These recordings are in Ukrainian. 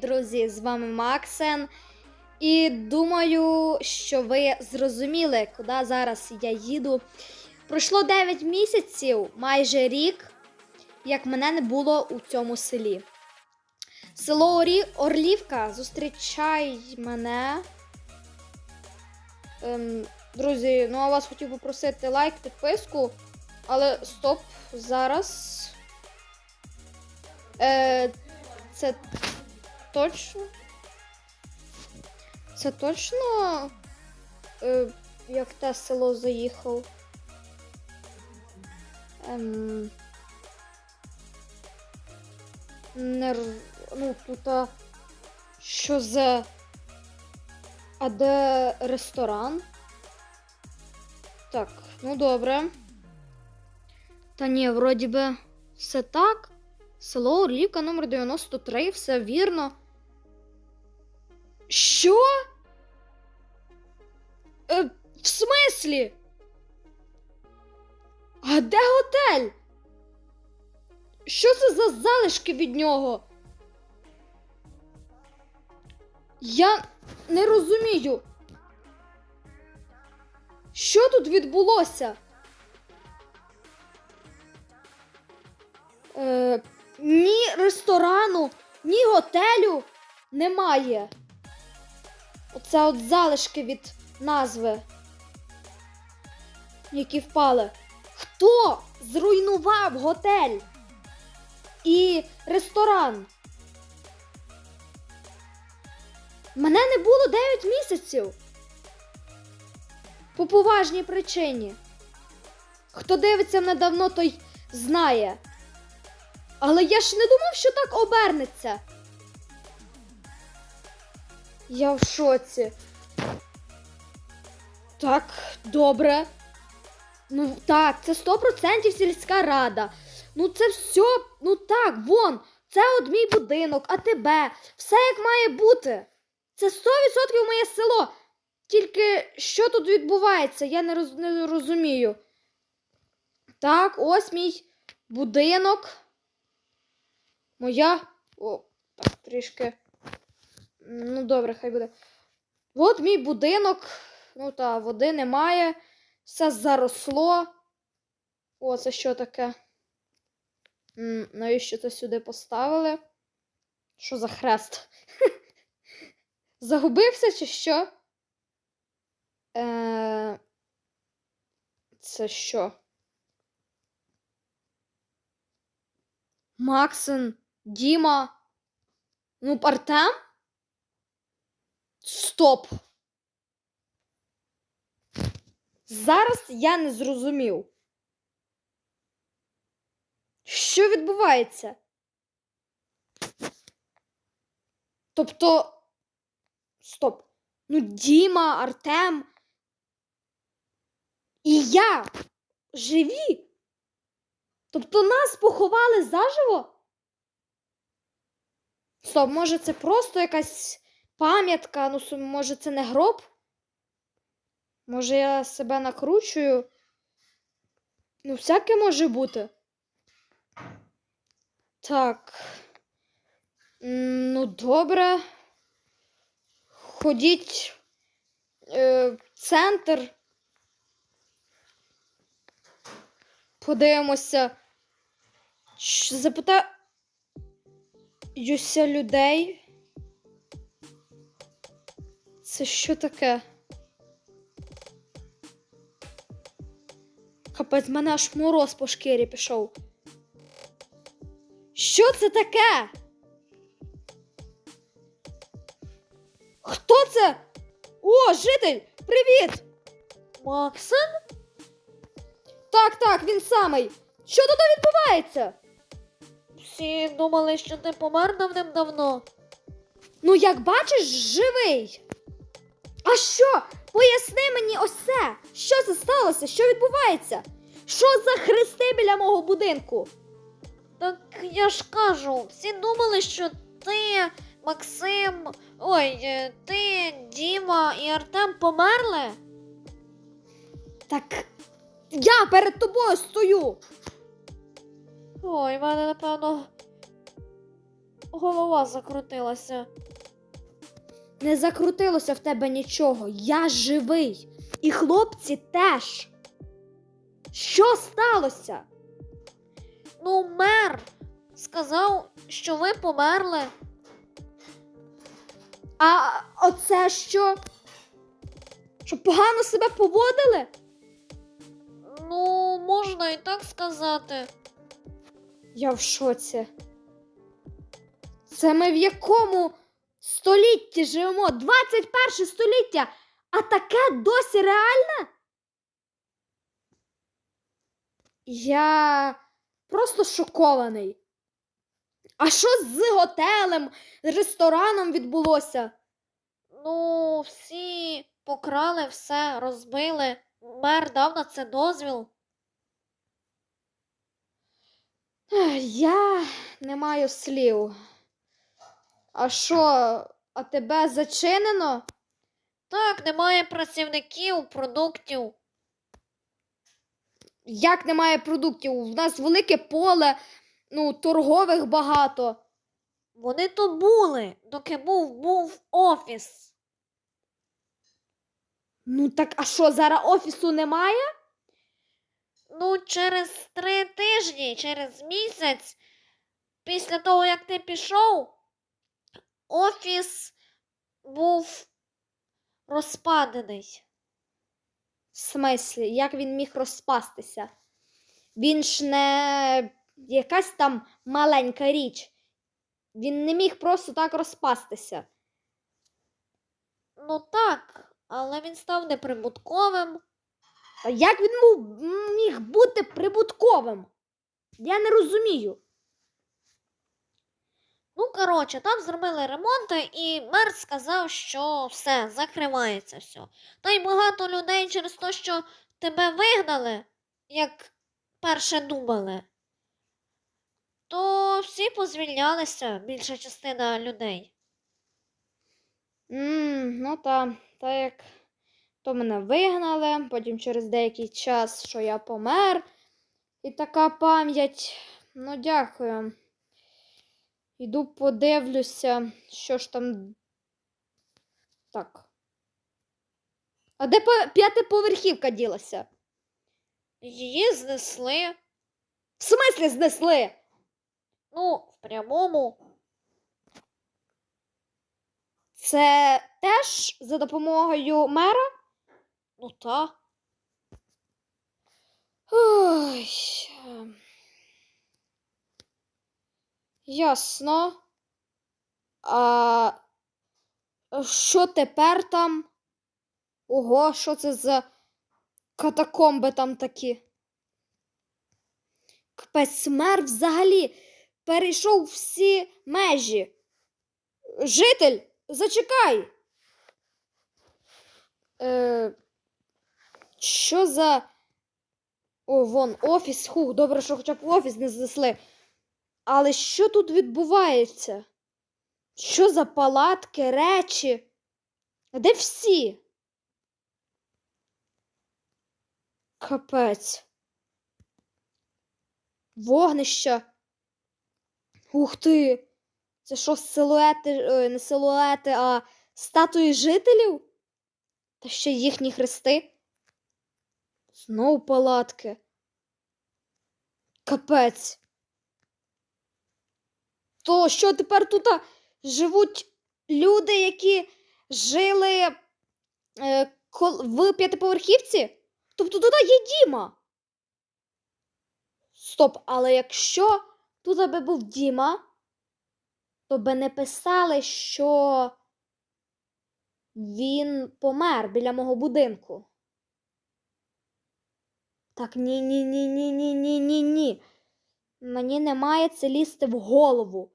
друзі! З вами Максен. І думаю, що ви зрозуміли, куди зараз я їду. Пройшло 9 місяців, майже рік, як мене не було у цьому селі. Село Орі... Орлівка, зустрічай мене. Ем, друзі, ну а вас хотів попросити лайк, підписку. Але стоп, зараз. Е, це точно. Це точно. Е, як те село заїхав. Ем, не, ну, тут. а, Що за. А де ресторан? Так, ну добре. Та ні, вроді би, все так. Село Орлівка номер 93, все вірно. Що? Е, в смислі? А де готель? Що це за залишки від нього? Я не розумію. Що тут відбулося? Е, ні ресторану, ні готелю немає. Оце от залишки від назви, які впали. Хто зруйнував готель і ресторан? Мене не було 9 місяців. По поважній причині. Хто дивиться мене давно, той знає. Але я ж не думав, що так обернеться. Я в шоці. Так, добре. Ну так, це 100% сільська рада. Ну це все, ну так, вон, це от мій будинок, а тебе. Все як має бути. Це 100% моє село. Тільки що тут відбувається, я не, роз, не розумію. Так, ось мій будинок. Моя. О, так, трішки. Ну, добре, хай буде. От мій будинок. Ну та, води немає. Все заросло. О, це що таке? М, навіщо це сюди поставили? Що за хрест? Загубився чи що? Е... Це що? Максин, Діма. Ну, Артем? Стоп. Зараз я не зрозумів. Що відбувається? Тобто. Стоп. Ну, Діма, Артем. І я живі. Тобто нас поховали заживо? Стоп, може це просто якась пам'ятка, ну, може це не гроб? Може я себе накручую? Ну, всяке може бути. Так. Ну, добре. Ходіть е, в центр. Подивимося. Запитаюся людей. Це що таке? Капець, в мене аж мороз по шкірі пішов. Що це таке? Хто це? О, житель! Привіт! Максен? Так, так, він самий. Що тут відбувається? Всі думали, що ти помер давним-давно. Ну, як бачиш, живий. А що? Поясни мені ось це. Що це сталося? Що відбувається? Що за хрести біля мого будинку? Так я ж кажу, всі думали, що ти, Максим, ой, е, ти, Діма і Артем померли. Так я перед тобою стою. Ой, в мене, напевно, голова закрутилася. Не закрутилося в тебе нічого. Я живий. І хлопці теж. Що сталося? Ну, мер сказав, що ви померли. А оце що? Що погано себе поводили? Ну, можна і так сказати. Я в шоці. Це ми в якому столітті живемо? 21 століття, а таке досі реальне? Я просто шокований. А що з готелем, з рестораном відбулося? Ну, всі покрали все, розбили. Мер дав на це дозвіл. Я не маю слів. А що, а тебе зачинено? Так, немає працівників, продуктів. Як немає продуктів? У нас велике поле, ну, торгових багато. Вони тут були, доки був був офіс. Ну так а що, зараз офісу немає? Ну, через три тижні, через місяць, після того, як ти пішов, офіс був розпадений. В смислі, як він міг розпастися? Він ж не якась там маленька річ. Він не міг просто так розпастися. Ну так, але він став неприбутковим. Як він міг бути прибутковим? Я не розумію. Ну, коротше, там зробили ремонти, і мер сказав, що все, закривається все. Та й багато людей через те, що тебе вигнали, як перше думали, то всі позвільнялися, більша частина людей. м ну та, та як то мене вигнали, потім через деякий час, що я помер, і така пам'ять. Ну, дякую. Іду подивлюся, що ж там. Так. А де п'ятиповерхівка ділася? Її знесли, В смислі знесли? ну, в прямому. Це теж за допомогою мера? Ну та. Ой. Ясно. А що тепер там? Ого, що це за катакомби там такі? Капець мер взагалі перейшов всі межі. Житель, зачекай. Е, що за. О, вон офіс. Хух, добре, що хоча б офіс не знесли. Але що тут відбувається? Що за палатки, речі? Де всі? Капець. Вогнища. Ух ти! Це що силуети, е, не силуети, а статуї жителів? Та ще їхні хрести? Знову палатки. Капець. То що тепер тут живуть люди, які жили е, в п'ятиповерхівці? Тобто тут є Діма. Стоп, але якщо тут би був Діма, то би не писали, що він помер біля мого будинку. Так, ні, Мені не має це лізти в голову.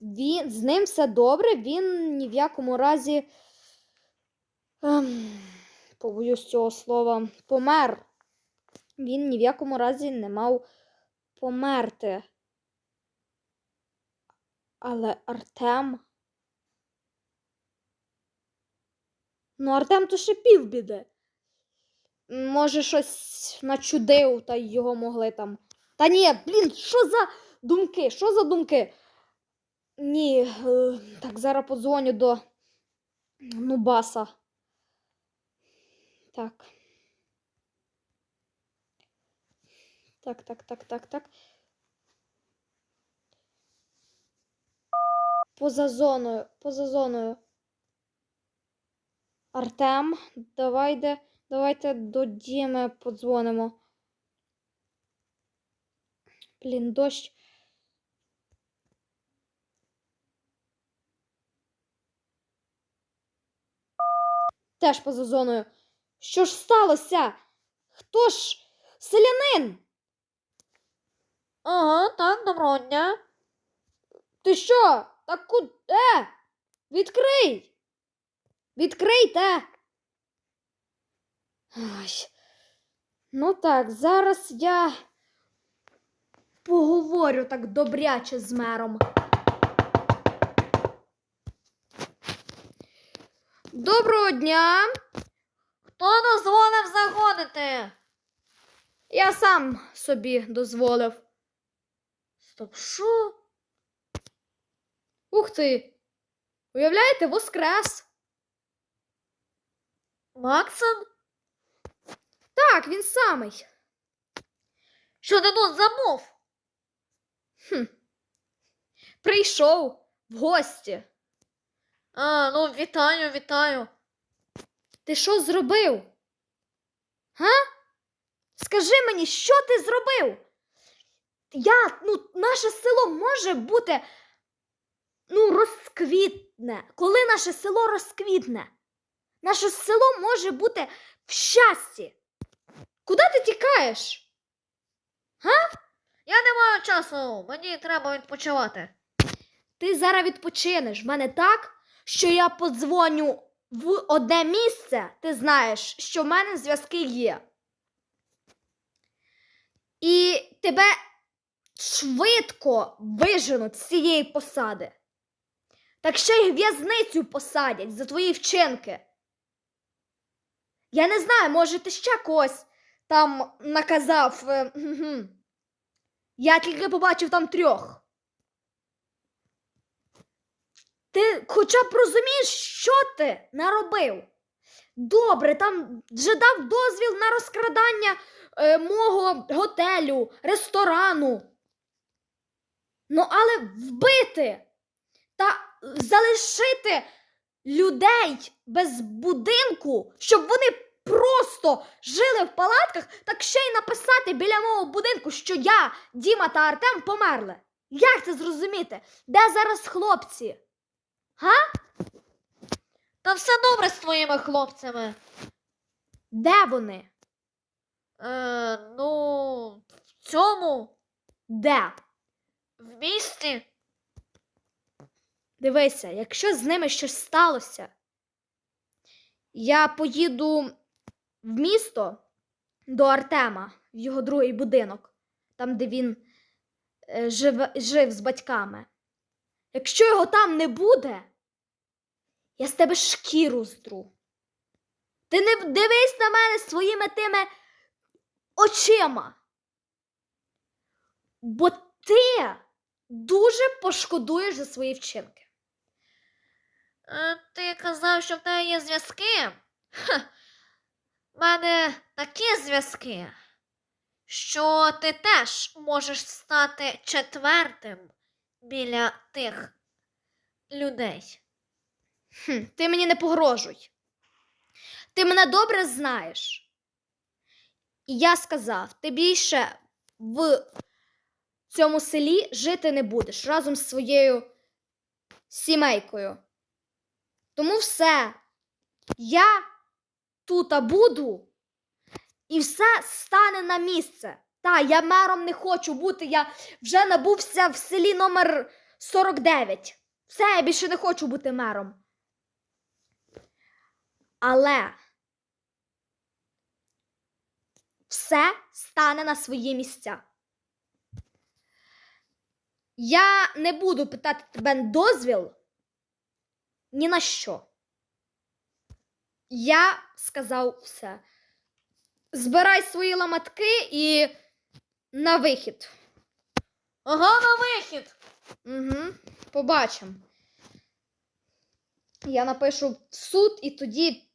Він, з ним все добре, він ні в якому разі, ем, побоюсь цього слова, помер. Він ні в якому разі не мав померти. Але Артем. Ну, Артем то ще півбіди. Може, щось начудив, та його могли там. Та ні, блін, що за думки? Що за думки? Ні, е, так зараз подзвоню до Нубаса. Так. Так, так, так, так, так. Поза зоною, поза зоною. Артем, давайте, давайте до Діми подзвонимо. Блін, дощ. Теж поза зоною. Що ж сталося? Хто ж селянин? Ага, так, доброго дня. Ти що? Так куди? Е! Відкрий! Відкрийте! Ай. Ну так, зараз я поговорю так добряче з мером. Доброго дня! Хто дозволив заходити? Я сам собі дозволив. Стоп, що? Ух ти! Уявляєте, воскрес! Максон? Так, він самий. Що ти тут забув? Хм. Прийшов в гості. А, ну вітаю, вітаю. Ти що зробив? Га? Скажи мені, що ти зробив? Я, ну, наше село може бути ну, розквітне. Коли наше село розквітне? Наше село може бути в щасті. Куди ти тікаєш? Я не маю часу, мені треба відпочивати. Ти зараз відпочинеш в мене так, що я подзвоню в одне місце, ти знаєш, що в мене зв'язки є. І тебе швидко виженуть з цієї посади. Так ще й в'язницю посадять за твої вчинки. Я не знаю, може, ти ще когось там наказав. Я тільки побачив там трьох. Ти хоча б розумієш, що ти наробив? Добре, там вже дав дозвіл на розкрадання е, мого готелю, ресторану. Ну, але вбити та залишити людей без будинку, щоб вони просто жили в палатках, так ще й написати біля мого будинку, що я, Діма та Артем померли. Як це зрозуміти? Де зараз хлопці? Га? Та все добре з твоїми хлопцями. Де вони? Е, ну, в цьому, Де? в місті. Дивися, якщо з ними щось сталося, я поїду в місто до Артема, в його другий будинок, там, де він е, жив, жив з батьками. Якщо його там не буде, я з тебе шкіру здру. Ти не дивись на мене своїми тими очима. Бо ти дуже пошкодуєш за свої вчинки. Е, ти казав, що в тебе є зв'язки? Ха. В мене такі зв'язки, що ти теж можеш стати четвертим біля тих людей. Хм, ти мені не погрожуй. Ти мене добре знаєш. І я сказав, ти більше в цьому селі жити не будеш разом з своєю сімейкою. Тому все, я тут буду, і все стане на місце. Та, я мером не хочу бути, я вже набувся в селі номер 49. Все, я більше не хочу бути мером. Але все стане на свої місця. Я не буду питати тебе дозвіл ні на що. Я сказав все. Збирай свої ламатки і на вихід. Ага, на вихід. Угу. побачимо. Я напишу в суд і тоді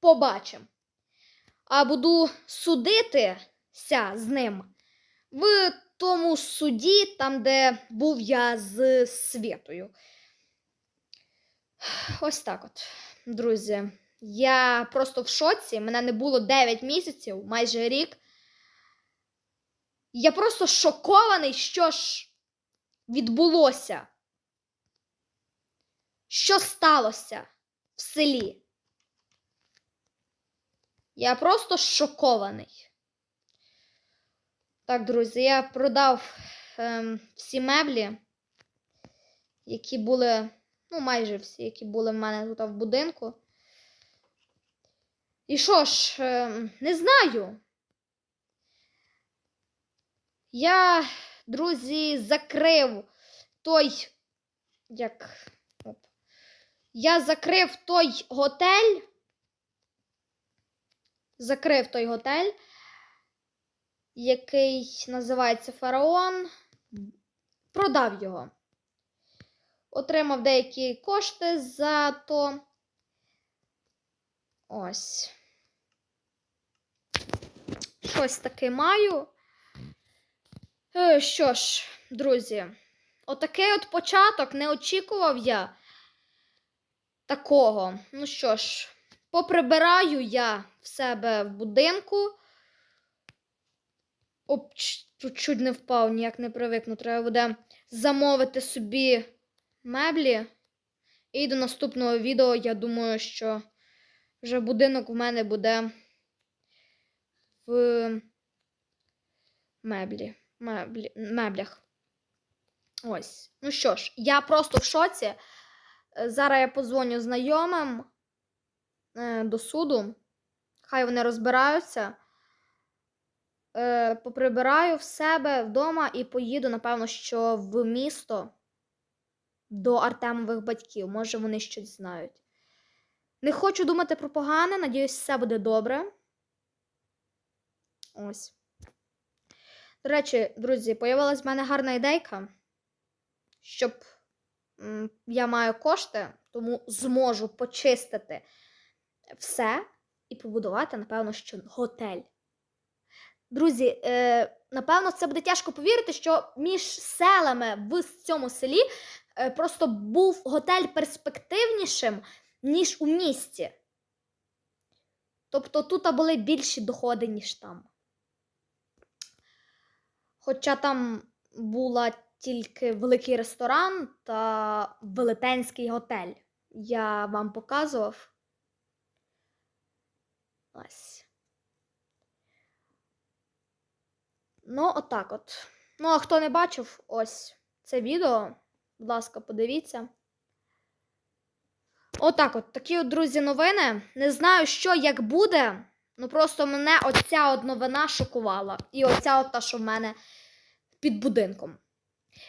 побачимо. А буду судитися з ним в тому суді, там, де був я з Світою. Ось так от, друзі. Я просто в шоці. Мене не було 9 місяців, майже рік. Я просто шокований, що ж відбулося. Що сталося в селі? Я просто шокований. Так, друзі, я продав ем, всі меблі, які були, ну, майже всі, які були в мене тут в будинку. І що ж, ем, не знаю. Я, друзі, закрив той. Як. Оп. Я закрив той готель. Закрив той готель, який називається Фараон. Продав його. Отримав деякі кошти за то. Ось. Щось таке маю. Е, Що ж, друзі, отакий от початок не очікував я такого. Ну що ж, поприбираю я в себе в будинку. Оп, тут чуть не впав, ніяк не привикну. Треба буде замовити собі меблі. І до наступного відео, я думаю, що вже будинок в мене буде меблі. Меблі, меблях. Ось. Ну що ж, я просто в шоці. Е, Зараз я подзвоню знайомим е, до суду. Хай вони розбираються. Е, поприбираю в себе вдома і поїду, напевно, що в місто до Артемових батьків. Може, вони щось знають. Не хочу думати про погане, надіюсь, все буде добре. Ось. До речі, друзі, появилась в мене гарна ідейка, щоб я маю кошти, тому зможу почистити все і побудувати, напевно, що готель. Друзі, е, напевно, це буде тяжко повірити, що між селами в цьому селі е, просто був готель перспективнішим, ніж у місті. Тобто тут були більші доходи, ніж там. Хоча там була тільки великий ресторан та велетенський готель. Я вам показував. Ось. Ну, отак от. Ну, а хто не бачив ось це відео, будь ласка, подивіться. Отак от, такі от, друзі, новини. Не знаю, що як буде. Ну просто мене оця от новина шокувала. І оця от та, що в мене під будинком.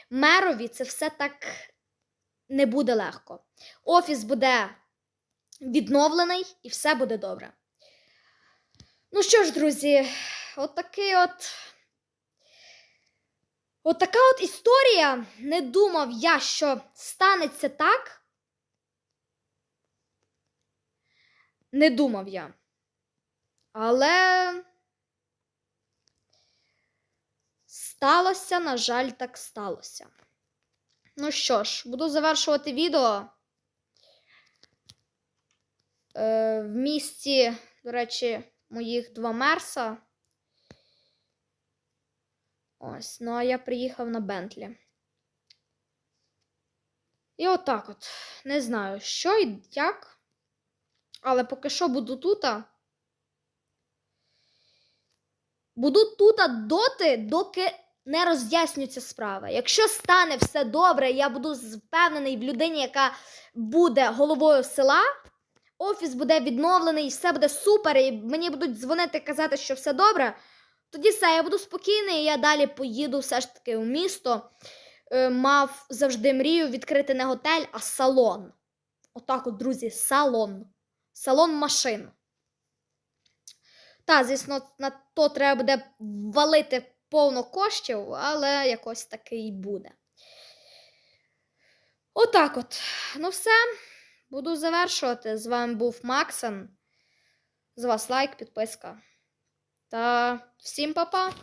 Мерові це все так не буде легко. Офіс буде відновлений і все буде добре. Ну що ж, друзі, от такий от. От така от історія. Не думав я, що станеться так. Не думав я. Але сталося, на жаль, так сталося. Ну що ж, буду завершувати відео. Е, в місті, до речі, моїх два мерса. Ось, ну а я приїхав на Бентлі. І отак от. Не знаю, що і як. Але поки що буду тут. Буду тут доти, доки не роз'яснюється справа. Якщо стане все добре, я буду впевнений в людині, яка буде головою села. Офіс буде відновлений, все буде супер, і мені будуть дзвонити казати, що все добре. Тоді все, я буду спокійний, і я далі поїду все ж таки у місто. Е, мав завжди мрію відкрити не готель, а салон. Отак, от, друзі, салон. Салон машин. Та, звісно, на то треба буде валити повно коштів, але якось таки і буде. Отак от. Ну все. Буду завершувати. З вами був Максен. З вас лайк, підписка. Та всім па-па!